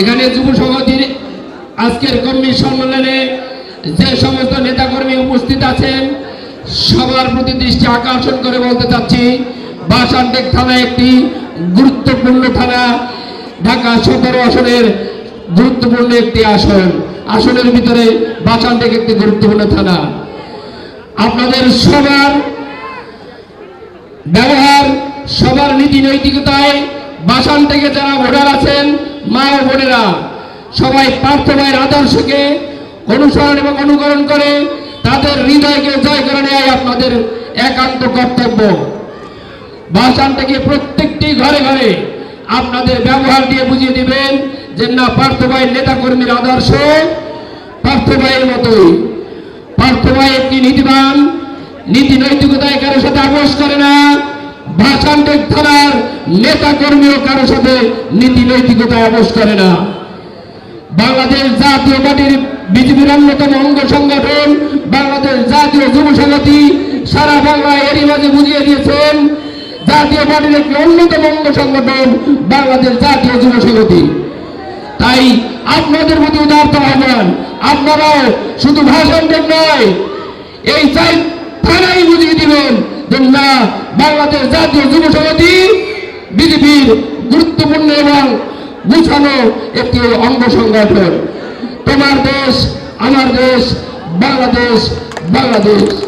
এখানে যুব সংহতির আজকের কর্মী সম্মেলনে যে সমস্ত নেতাকর্মী উপস্থিত আছেন, সবার প্রতি দৃষ্টি আকর্ষণ করে বলতে চাচ্ছি বাসানটেক থানা একটি গুরুত্বপূর্ণ থানা, ঢাকা সতেরো আসনের গুরুত্বপূর্ণ একটি আসন। আসনের ভিতরে বাসানটেক একটি গুরুত্বপূর্ণ থানা। আপনাদের সবার ব্যবহার, সবার নীতি নৈতিকতায় বাসান থেকে যারা ভোটার আছেন মা ও বোনেরা, সবাই পার্থ ভাইয়ের আদর্শকে অনুসরণ এবং অনুকরণ করে তাদের হৃদয়কে জয় করে নেয় আপনাদের একান্ত কর্তব্য। বাসান থেকে প্রত্যেকটি ঘরে ঘরে আপনাদের ব্যবহার দিয়ে বুঝিয়ে দিবেন যে না, পার্থ ভাইয়ের নেতা কর্মীর আদর্শ পার্থ ভাইয়ের মতোই। পার্থ ভাই একটি নীতিবান? নীতি নৈতিকতায় কারোর সাথে আপোষ করে না। ভাষান্টেক থানার নেতা কর্মীও কারোর সাথে নীতি নৈতিকতায় আপোষ করে না। বাংলাদেশ জাতীয় পার্টির বিজেপির অন্যতম অঙ্গ সংগঠন, বাংলাদেশ জাতীয় যুব সংগঠি সারা বাংলায় এরই মাঝে বুঝিয়ে দিয়েছেন, জাতীয় পার্টির একটি অন্যতম অঙ্গ সংগঠন বাংলাদেশ জাতীয় যুব সংগঠি তাই আপনাদের প্রতি উদার্ত আহ্বান, আপনারাও শুধু ভাষণ দেন নয়, এই চাই থানাই না বাংলাদেশ জাতীয় যুব সমিতি, বিজেপির গুরুত্বপূর্ণ এবং গুছানো একটি অঙ্গ সংগঠন। তোমার দেশ, আমার দেশ, বাংলাদেশ বাংলাদেশ।